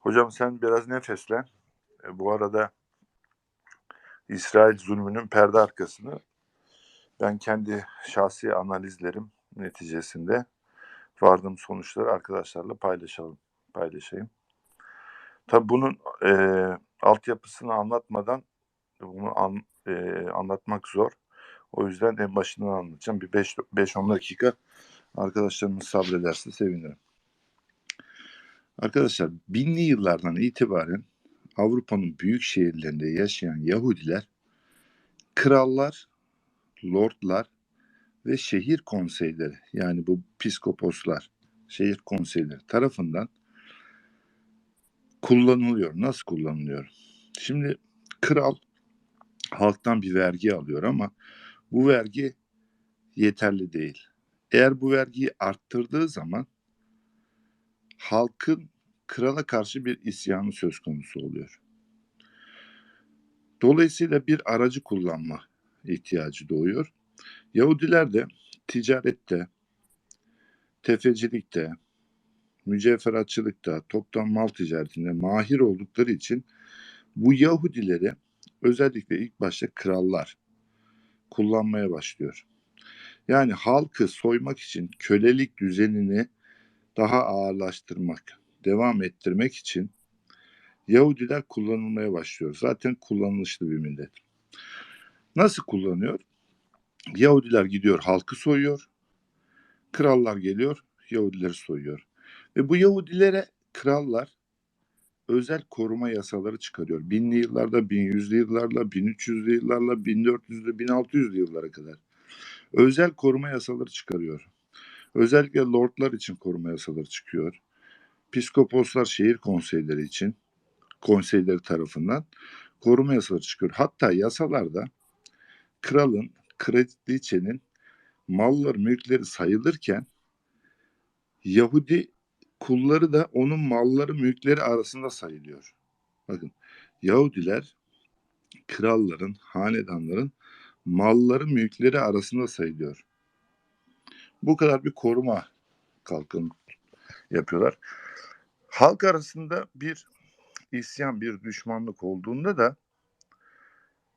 Hocam sen biraz nefeslen. E, bu arada İsrail zulmünün perde arkasını ben kendi şahsi analizlerim neticesinde vardığım sonuçları arkadaşlarla paylaşalım, paylaşayım. Tabi bunun e, altyapısını anlatmadan bunu an, e, anlatmak zor. O yüzden en başından anlatacağım. Bir 5-10 dakika arkadaşlarımız sabrederse sevinirim. Arkadaşlar binli yıllardan itibaren Avrupa'nın büyük şehirlerinde yaşayan Yahudiler krallar, lordlar ve şehir konseyleri yani bu piskoposlar, şehir konseyleri tarafından kullanılıyor. Nasıl kullanılıyor? Şimdi kral halktan bir vergi alıyor ama bu vergi yeterli değil. Eğer bu vergiyi arttırdığı zaman halkın krala karşı bir isyanı söz konusu oluyor. Dolayısıyla bir aracı kullanma ihtiyacı doğuyor. Yahudiler de ticarette, tefecilikte, mücevheratçılıkta, toptan mal ticaretinde mahir oldukları için bu Yahudileri özellikle ilk başta krallar kullanmaya başlıyor. Yani halkı soymak için kölelik düzenini daha ağırlaştırmak, devam ettirmek için Yahudiler kullanılmaya başlıyor. Zaten kullanılışlı bir millet. Nasıl kullanıyor? Yahudiler gidiyor halkı soyuyor. Krallar geliyor Yahudileri soyuyor. Ve bu Yahudilere krallar özel koruma yasaları çıkarıyor. Binli yıllarda, bin yüzlü yıllarla, bin üç yüzlü yıllarla, bin dört yüzlü, bin altı yüzlü yıllara kadar. Özel koruma yasaları çıkarıyor. Özellikle lordlar için koruma yasaları çıkıyor. Piskoposlar şehir konseyleri için konseyleri tarafından koruma yasaları çıkıyor. Hatta yasalarda kralın, kraliçenin mallar, mülkleri sayılırken Yahudi kulları da onun malları, mülkleri arasında sayılıyor. Bakın Yahudiler kralların, hanedanların malları, mülkleri arasında sayılıyor. Bu kadar bir koruma kalkın yapıyorlar. Halk arasında bir isyan, bir düşmanlık olduğunda da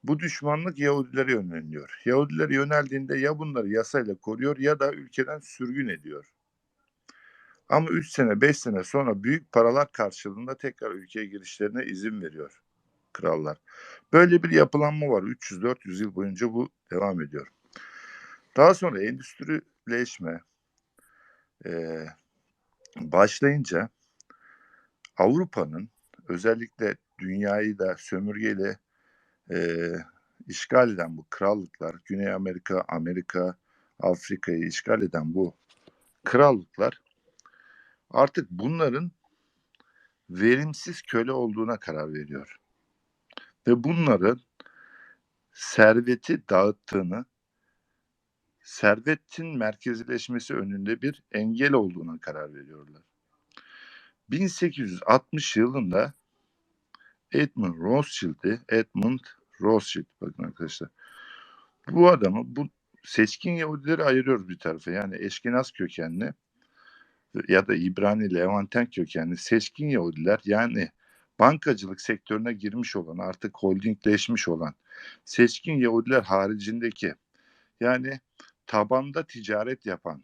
bu düşmanlık Yahudilere yöneliyor. Yahudilere yöneldiğinde ya bunları yasayla koruyor ya da ülkeden sürgün ediyor. Ama 3 sene 5 sene sonra büyük paralar karşılığında tekrar ülkeye girişlerine izin veriyor krallar. Böyle bir yapılanma var. 300-400 yıl boyunca bu devam ediyor. Daha sonra endüstrileşme e, başlayınca Avrupa'nın özellikle dünyayı da sömürgeyle e, işgal eden bu krallıklar, Güney Amerika, Amerika, Afrika'yı işgal eden bu krallıklar artık bunların verimsiz köle olduğuna karar veriyor. Ve bunların serveti dağıttığını, servetin merkezileşmesi önünde bir engel olduğuna karar veriyorlar. 1860 yılında Edmund Rothschild'i, Edmund Rothschild bakın arkadaşlar. Bu adamı bu seçkin Yahudileri ayırıyoruz bir tarafa. Yani eşkenaz kökenli ya da İbrani Levanten kökenli seçkin Yahudiler yani bankacılık sektörüne girmiş olan artık holdingleşmiş olan seçkin Yahudiler haricindeki yani tabanda ticaret yapan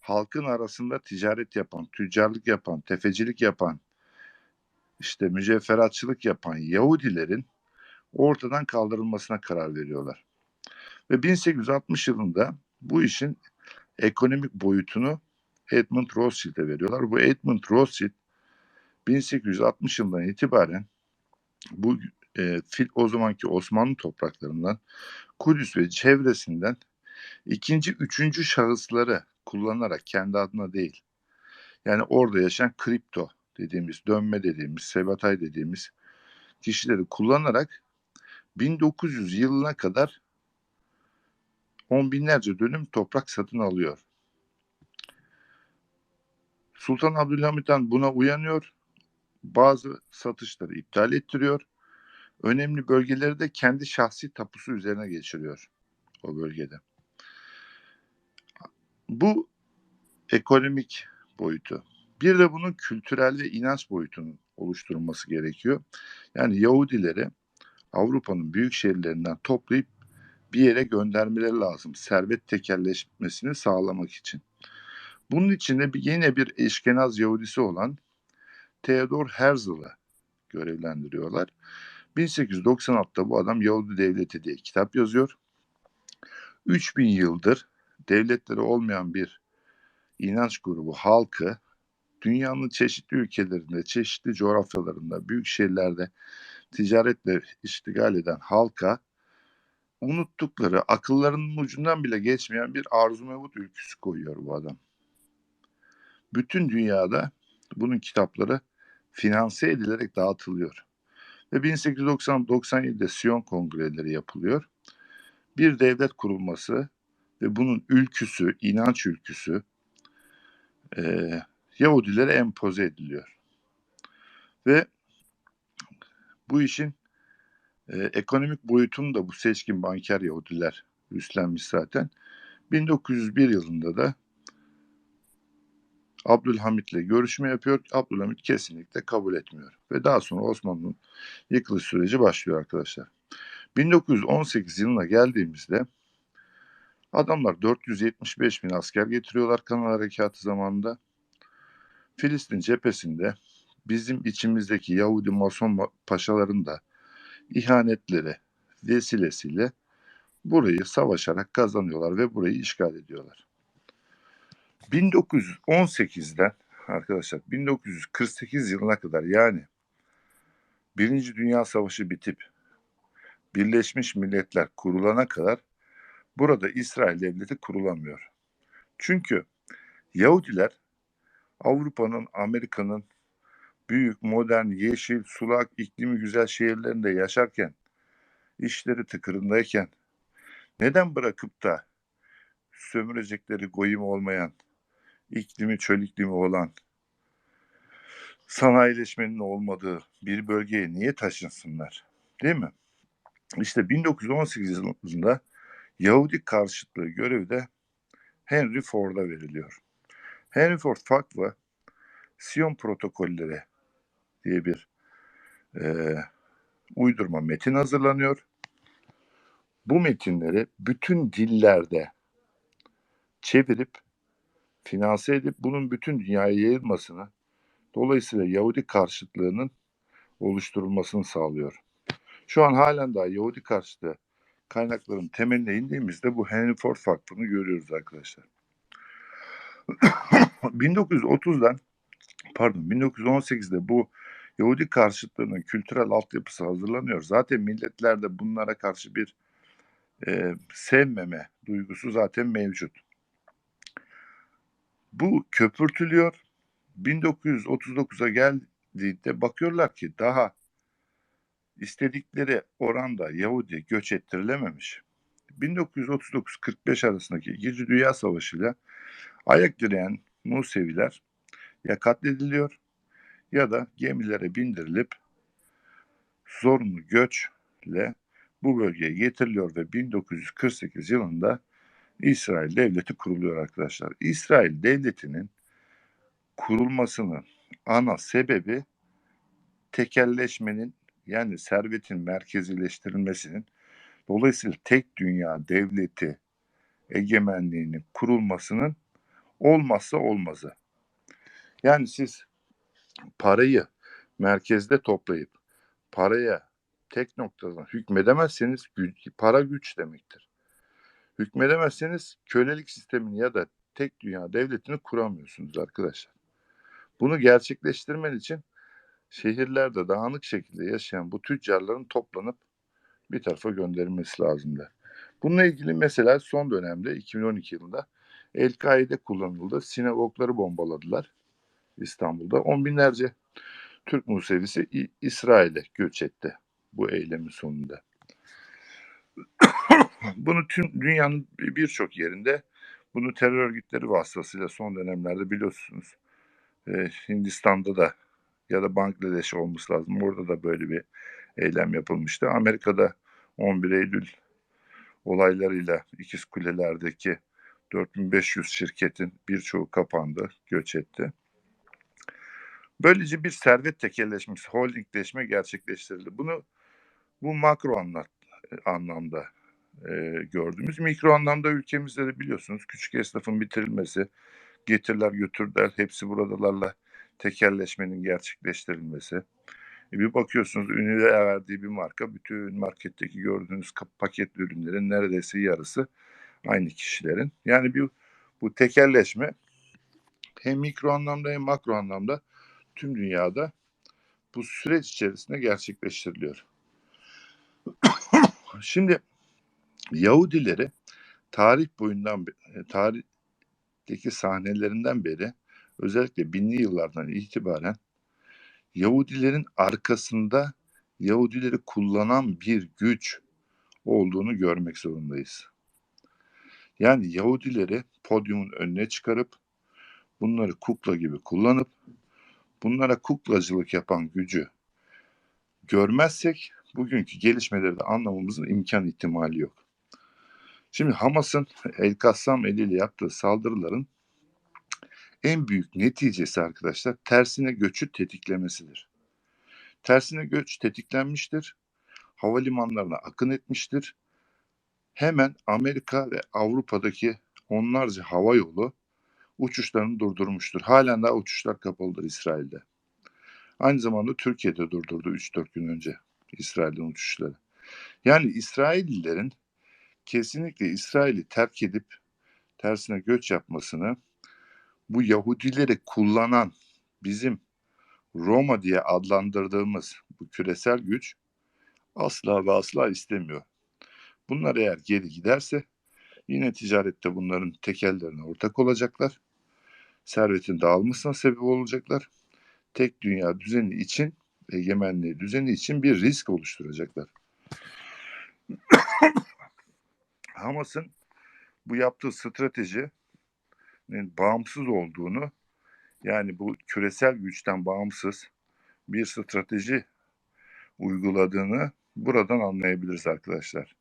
halkın arasında ticaret yapan, tüccarlık yapan, tefecilik yapan, işte mücevheratçılık yapan Yahudilerin ortadan kaldırılmasına karar veriyorlar. Ve 1860 yılında bu işin ekonomik boyutunu Edmund Rothschild'e veriyorlar. Bu Edmund Rothschild 1860 yılından itibaren bu e, o zamanki Osmanlı topraklarından Kudüs ve çevresinden ikinci, üçüncü şahısları kullanarak kendi adına değil. Yani orada yaşayan kripto dediğimiz, dönme dediğimiz, sebatay dediğimiz kişileri kullanarak 1900 yılına kadar on binlerce dönüm toprak satın alıyor. Sultan Abdülhamit Han buna uyanıyor. Bazı satışları iptal ettiriyor. Önemli bölgeleri de kendi şahsi tapusu üzerine geçiriyor o bölgede. Bu ekonomik boyutu. Bir de bunun kültürel ve inanç boyutunun oluşturulması gerekiyor. Yani Yahudileri Avrupa'nın büyük şehirlerinden toplayıp bir yere göndermeleri lazım. Servet tekelleşmesini sağlamak için. Bunun için de yine bir eşkenaz Yahudisi olan Theodor Herzl'ı görevlendiriyorlar. 1896'da bu adam Yahudi Devleti diye kitap yazıyor. 3000 yıldır devletleri olmayan bir inanç grubu halkı dünyanın çeşitli ülkelerinde, çeşitli coğrafyalarında, büyük şehirlerde ticaretle iştigal eden halka unuttukları, akıllarının ucundan bile geçmeyen bir arzu mevut ülküsü koyuyor bu adam. Bütün dünyada bunun kitapları finanse edilerek dağıtılıyor. Ve 1890-97'de Siyon kongreleri yapılıyor. Bir devlet kurulması ve bunun ülküsü, inanç ülküsü e, Yahudilere empoze ediliyor. Ve bu işin e, ekonomik boyutunu da bu seçkin banker Yahudiler üstlenmiş zaten. 1901 yılında da Abdülhamit'le görüşme yapıyor. Abdülhamit kesinlikle kabul etmiyor. Ve daha sonra Osmanlı'nın yıkılış süreci başlıyor arkadaşlar. 1918 yılına geldiğimizde adamlar 475 bin asker getiriyorlar Kanal Harekatı zamanında. Filistin cephesinde bizim içimizdeki Yahudi Mason paşaların da ihanetleri vesilesiyle burayı savaşarak kazanıyorlar ve burayı işgal ediyorlar. 1918'den arkadaşlar 1948 yılına kadar yani Birinci Dünya Savaşı bitip Birleşmiş Milletler kurulana kadar burada İsrail devleti kurulamıyor. Çünkü Yahudiler Avrupa'nın, Amerika'nın büyük, modern, yeşil, sulak, iklimi güzel şehirlerinde yaşarken, işleri tıkırındayken neden bırakıp da sömürecekleri goyim olmayan, iklimi çöl iklimi olan, sanayileşmenin olmadığı bir bölgeye niye taşınsınlar? Değil mi? İşte 1918 yılında Yahudi karşıtlığı görevi de Henry Ford'a veriliyor. Henry Ford Vakfı Siyon protokolleri diye bir e, uydurma metin hazırlanıyor. Bu metinleri bütün dillerde çevirip finanse edip bunun bütün dünyaya yayılmasını dolayısıyla Yahudi karşıtlığının oluşturulmasını sağlıyor. Şu an halen daha Yahudi karşıtı kaynakların temeline indiğimizde bu Henry Ford Vakfı'nı görüyoruz arkadaşlar. 1930'dan pardon 1918'de bu Yahudi karşıtlığının kültürel altyapısı hazırlanıyor. Zaten milletlerde bunlara karşı bir e, sevmeme duygusu zaten mevcut. Bu köpürtülüyor. 1939'a geldiğinde bakıyorlar ki daha istedikleri oranda Yahudi göç ettirilememiş. 1939-45 arasındaki İkinci Dünya Savaşı ile ayak direyen Museviler ya katlediliyor ya da gemilere bindirilip zorunlu göçle bu bölgeye getiriliyor ve 1948 yılında İsrail devleti kuruluyor arkadaşlar. İsrail devletinin kurulmasının ana sebebi tekelleşmenin yani servetin merkezileştirilmesinin dolayısıyla tek dünya devleti egemenliğinin kurulmasının olmazsa olmazı. Yani siz parayı merkezde toplayıp paraya tek noktadan hükmedemezseniz para güç demektir. Hükmedemezseniz kölelik sistemini ya da tek dünya devletini kuramıyorsunuz arkadaşlar. Bunu gerçekleştirmen için şehirlerde dağınık şekilde yaşayan bu tüccarların toplanıp bir tarafa gönderilmesi lazımdı. Bununla ilgili mesela son dönemde 2012 yılında El-Kaide kullanıldı. Sinagogları bombaladılar İstanbul'da. On binlerce Türk Musevisi İsrail'e göç etti bu eylemin sonunda. bunu tüm dünyanın birçok yerinde bunu terör örgütleri vasıtasıyla son dönemlerde biliyorsunuz e, Hindistan'da da ya da Bangladeş olması lazım. Orada da böyle bir eylem yapılmıştı. Amerika'da 11 Eylül olaylarıyla ikiz kulelerdeki 4500 şirketin birçoğu kapandı, göç etti. Böylece bir servet tekelleşmesi, holdingleşme gerçekleştirildi. Bunu bu makro anlat, anlamda e, gördüğümüz. Mikro anlamda ülkemizde de biliyorsunuz küçük esnafın bitirilmesi, getiriler götürler hepsi buradalarla tekelleşmenin gerçekleştirilmesi. E bir bakıyorsunuz ünlü verdiği bir marka bütün marketteki gördüğünüz paketli ürünlerin neredeyse yarısı aynı kişilerin. Yani bir bu tekelleşme hem mikro anlamda hem makro anlamda tüm dünyada bu süreç içerisinde gerçekleştiriliyor. Şimdi Yahudileri tarih boyundan e, tarihteki sahnelerinden beri özellikle binli yıllardan itibaren Yahudilerin arkasında Yahudileri kullanan bir güç olduğunu görmek zorundayız. Yani Yahudileri podyumun önüne çıkarıp bunları kukla gibi kullanıp bunlara kuklacılık yapan gücü görmezsek bugünkü gelişmeleri de anlamamızın imkan ihtimali yok. Şimdi Hamas'ın El Kassam eliyle yaptığı saldırıların en büyük neticesi arkadaşlar tersine göçü tetiklemesidir. Tersine göç tetiklenmiştir. Havalimanlarına akın etmiştir. Hemen Amerika ve Avrupa'daki onlarca hava yolu uçuşlarını durdurmuştur. Halen daha uçuşlar kapalıdır İsrail'de. Aynı zamanda Türkiye'de durdurdu 3-4 gün önce İsrail'den uçuşları. Yani İsraillilerin kesinlikle İsrail'i terk edip tersine göç yapmasını bu Yahudileri kullanan bizim Roma diye adlandırdığımız bu küresel güç asla ve asla istemiyor. Bunlar eğer geri giderse yine ticarette bunların tekellerine ortak olacaklar. Servetin dağılmasına sebep olacaklar. Tek dünya düzeni için, egemenliği düzeni için bir risk oluşturacaklar. Hamas'ın bu yaptığı stratejinin bağımsız olduğunu yani bu küresel güçten bağımsız bir strateji uyguladığını buradan anlayabiliriz arkadaşlar.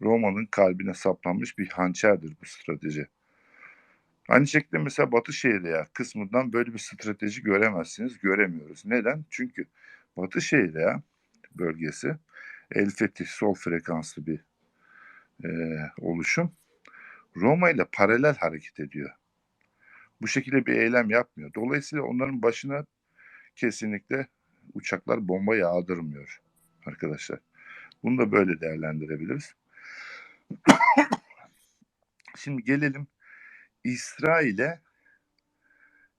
Roma'nın kalbine saplanmış bir hançerdir bu strateji. Aynı şekilde mesela Batı Şehirya kısmından böyle bir strateji göremezsiniz, göremiyoruz. Neden? Çünkü Batı Şehirya bölgesi El Fetih sol frekanslı bir e, oluşum. Roma ile paralel hareket ediyor. Bu şekilde bir eylem yapmıyor. Dolayısıyla onların başına kesinlikle uçaklar bomba yağdırmıyor arkadaşlar. Bunu da böyle değerlendirebiliriz. Şimdi gelelim İsrail'e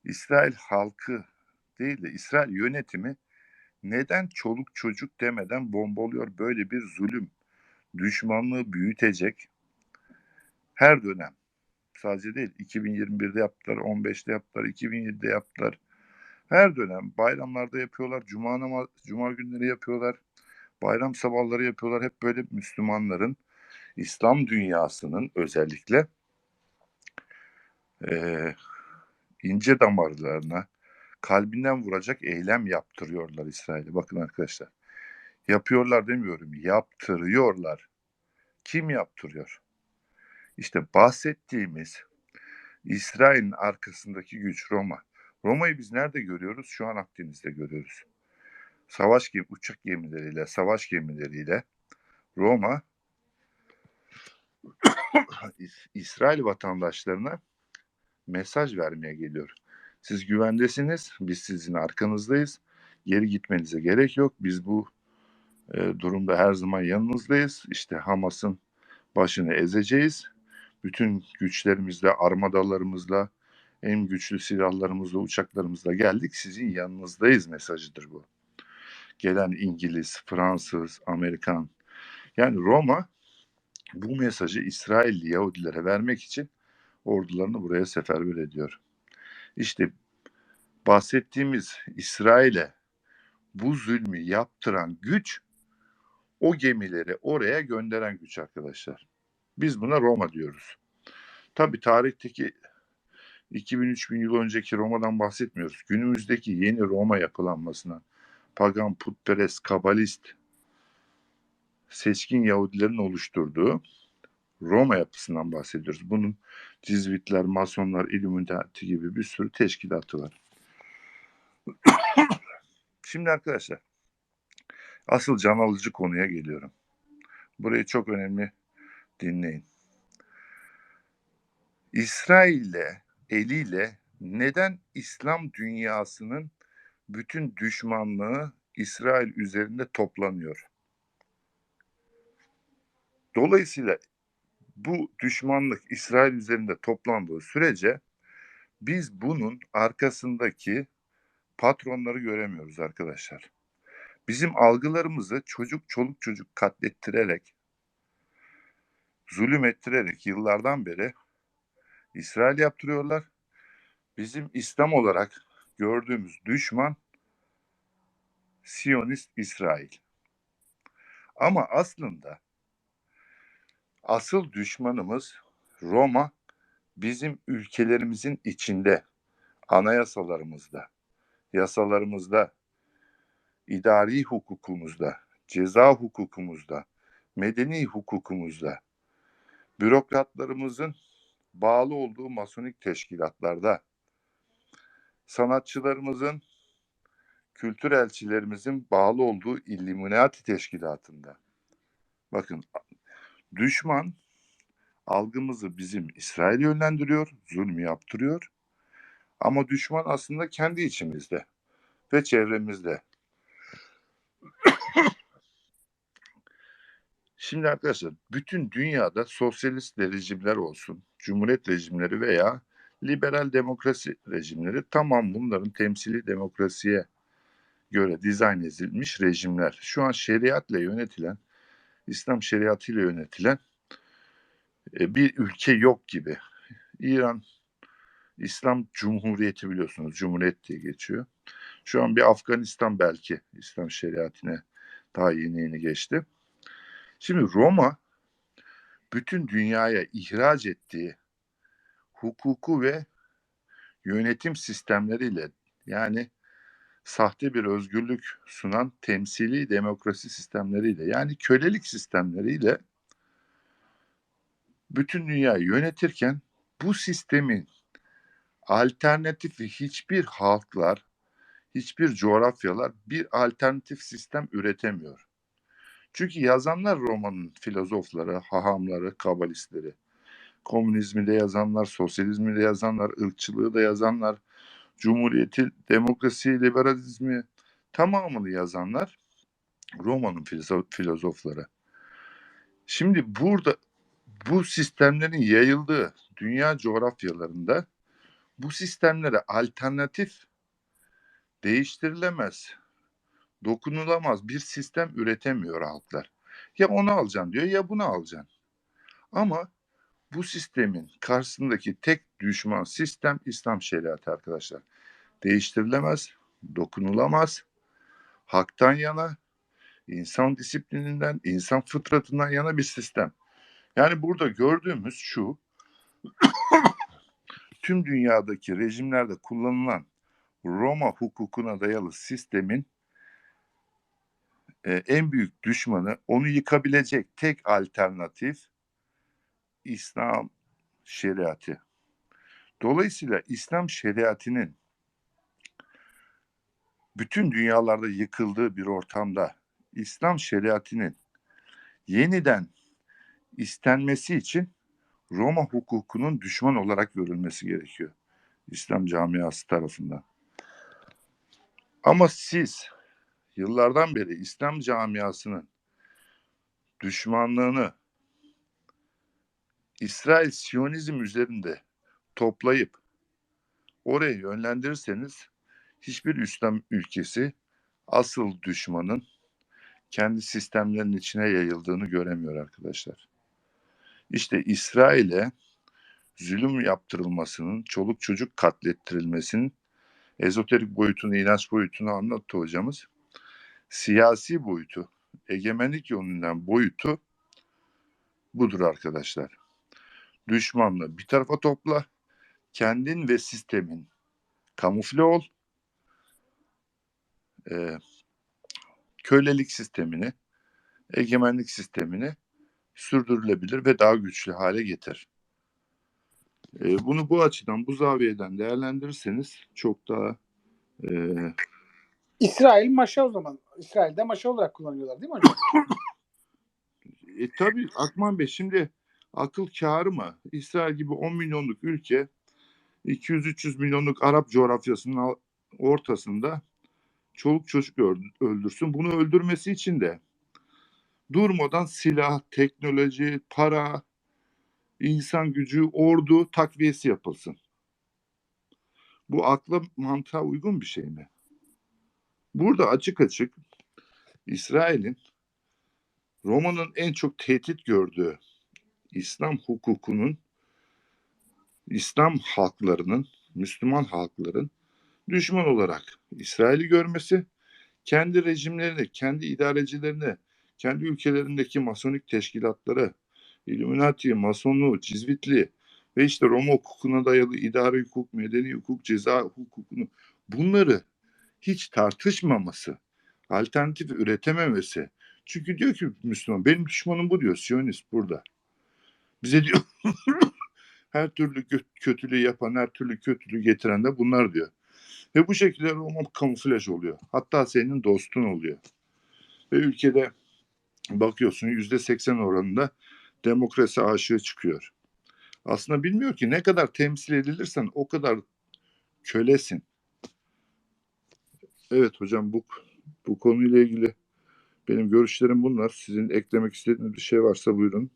İsrail halkı değil de İsrail yönetimi neden çoluk çocuk demeden bombalıyor böyle bir zulüm, düşmanlığı büyütecek her dönem. Sadece değil 2021'de yaptılar, 15'te yaptılar, 2007'de yaptılar. Her dönem bayramlarda yapıyorlar, cuma namaz, cuma günleri yapıyorlar, bayram sabahları yapıyorlar. Hep böyle Müslümanların, İslam dünyasının özellikle e, ince damarlarına, kalbinden vuracak eylem yaptırıyorlar İsrail'e. Bakın arkadaşlar. Yapıyorlar demiyorum, yaptırıyorlar. Kim yaptırıyor? İşte bahsettiğimiz İsrail'in arkasındaki güç Roma. Roma'yı biz nerede görüyoruz? Şu an Akdeniz'de görüyoruz. Savaş gemi, uçak gemileriyle, savaş gemileriyle Roma İsrail vatandaşlarına mesaj vermeye geliyor. Siz güvendesiniz, biz sizin arkanızdayız. Geri gitmenize gerek yok. Biz bu e, durumda her zaman yanınızdayız. İşte Hamas'ın başını ezeceğiz. Bütün güçlerimizle, armadalarımızla, en güçlü silahlarımızla, uçaklarımızla geldik. Sizin yanınızdayız mesajıdır bu. Gelen İngiliz, Fransız, Amerikan. Yani Roma bu mesajı İsrailli Yahudilere vermek için ordularını buraya seferber ediyor. İşte bahsettiğimiz İsrail'e bu zulmü yaptıran güç o gemileri oraya gönderen güç arkadaşlar. Biz buna Roma diyoruz. Tabi tarihteki 2000-3000 yıl önceki Roma'dan bahsetmiyoruz. Günümüzdeki yeni Roma yapılanmasına pagan, putperest, kabalist, seçkin Yahudilerin oluşturduğu Roma yapısından bahsediyoruz. Bunun Cizvitler, Masonlar, Illuminati gibi bir sürü teşkilatı var. Şimdi arkadaşlar asıl can alıcı konuya geliyorum. Burayı çok önemli dinleyin. İsrail'le eliyle neden İslam dünyasının bütün düşmanlığı İsrail üzerinde toplanıyor? Dolayısıyla bu düşmanlık İsrail üzerinde toplandığı sürece biz bunun arkasındaki patronları göremiyoruz arkadaşlar. Bizim algılarımızı çocuk çoluk çocuk katlettirerek, zulüm ettirerek yıllardan beri İsrail yaptırıyorlar. Bizim İslam olarak gördüğümüz düşman Siyonist İsrail. Ama aslında asıl düşmanımız Roma bizim ülkelerimizin içinde, anayasalarımızda, yasalarımızda, idari hukukumuzda, ceza hukukumuzda, medeni hukukumuzda, bürokratlarımızın bağlı olduğu masonik teşkilatlarda, sanatçılarımızın, kültür elçilerimizin bağlı olduğu İlluminati teşkilatında. Bakın düşman algımızı bizim İsrail yönlendiriyor, zulmü yaptırıyor. Ama düşman aslında kendi içimizde ve çevremizde. Şimdi arkadaşlar bütün dünyada sosyalist rejimler olsun, cumhuriyet rejimleri veya liberal demokrasi rejimleri tamam bunların temsili demokrasiye göre dizayn edilmiş rejimler. Şu an şeriatla yönetilen, İslam şeriatıyla yönetilen e, bir ülke yok gibi. İran İslam Cumhuriyeti biliyorsunuz, Cumhuriyet diye geçiyor. Şu an bir Afganistan belki İslam şeriatine daha yeni yeni geçti. Şimdi Roma bütün dünyaya ihraç ettiği hukuku ve yönetim sistemleriyle yani sahte bir özgürlük sunan temsili demokrasi sistemleriyle yani kölelik sistemleriyle bütün dünyayı yönetirken bu sistemin alternatifi hiçbir halklar, hiçbir coğrafyalar bir alternatif sistem üretemiyor. Çünkü yazanlar romanın filozofları, hahamları, kabalistleri. Komünizmi de yazanlar, sosyalizmi de yazanlar, ırkçılığı da yazanlar, cumhuriyeti, demokrasi, liberalizmi tamamını yazanlar Roma'nın filozofları. Şimdi burada bu sistemlerin yayıldığı dünya coğrafyalarında bu sistemlere alternatif değiştirilemez, dokunulamaz bir sistem üretemiyor halklar. Ya onu alacaksın diyor ya bunu alacaksın. Ama bu sistemin karşısındaki tek düşman sistem İslam şeriatı arkadaşlar. Değiştirilemez, dokunulamaz, haktan yana, insan disiplininden, insan fıtratından yana bir sistem. Yani burada gördüğümüz şu, tüm dünyadaki rejimlerde kullanılan Roma hukukuna dayalı sistemin e, en büyük düşmanı, onu yıkabilecek tek alternatif İslam şeriatı. Dolayısıyla İslam şeriatının bütün dünyalarda yıkıldığı bir ortamda İslam şeriatının yeniden istenmesi için Roma hukukunun düşman olarak görülmesi gerekiyor. İslam camiası tarafından. Ama siz yıllardan beri İslam camiasının düşmanlığını İsrail Siyonizm üzerinde toplayıp oraya yönlendirirseniz hiçbir İslam ülkesi asıl düşmanın kendi sistemlerinin içine yayıldığını göremiyor arkadaşlar. İşte İsrail'e zulüm yaptırılmasının, çoluk çocuk katlettirilmesinin ezoterik boyutunu, inanç boyutunu anlattı hocamız. Siyasi boyutu, egemenlik yönünden boyutu budur arkadaşlar. Düşmanlığı bir tarafa topla, kendin ve sistemin kamufle ol, e, kölelik sistemini, egemenlik sistemini sürdürülebilir ve daha güçlü hale getir. E, bunu bu açıdan, bu zaviyeden değerlendirirseniz çok daha Ee, İsrail maşa o zaman. İsrail'de maşa olarak kullanıyorlar değil mi hocam? E tabii Akman Bey şimdi akıl kârı mı? İsrail gibi 10 milyonluk ülke 200-300 milyonluk Arap coğrafyasının ortasında çoluk çocuk öld- öldürsün. Bunu öldürmesi için de durmadan silah, teknoloji, para, insan gücü, ordu takviyesi yapılsın. Bu akla mantığa uygun bir şey mi? Burada açık açık İsrail'in Roma'nın en çok tehdit gördüğü İslam hukukunun İslam halklarının, Müslüman halkların düşman olarak İsrail'i görmesi, kendi rejimlerini, kendi idarecilerini, kendi ülkelerindeki masonik teşkilatları, Illuminati, Masonluğu, Cizvitli ve işte Roma hukukuna dayalı idari hukuk, medeni hukuk, ceza hukukunu bunları hiç tartışmaması, alternatif üretememesi. Çünkü diyor ki Müslüman, benim düşmanım bu diyor, Siyonist burada. Bize diyor her türlü kö- kötülüğü yapan, her türlü kötülüğü getiren de bunlar diyor. Ve bu şekilde Roma kamuflaj oluyor. Hatta senin dostun oluyor. Ve ülkede bakıyorsun yüzde seksen oranında demokrasi aşığı çıkıyor. Aslında bilmiyor ki ne kadar temsil edilirsen o kadar kölesin. Evet hocam bu bu konuyla ilgili benim görüşlerim bunlar. Sizin eklemek istediğiniz bir şey varsa buyurun.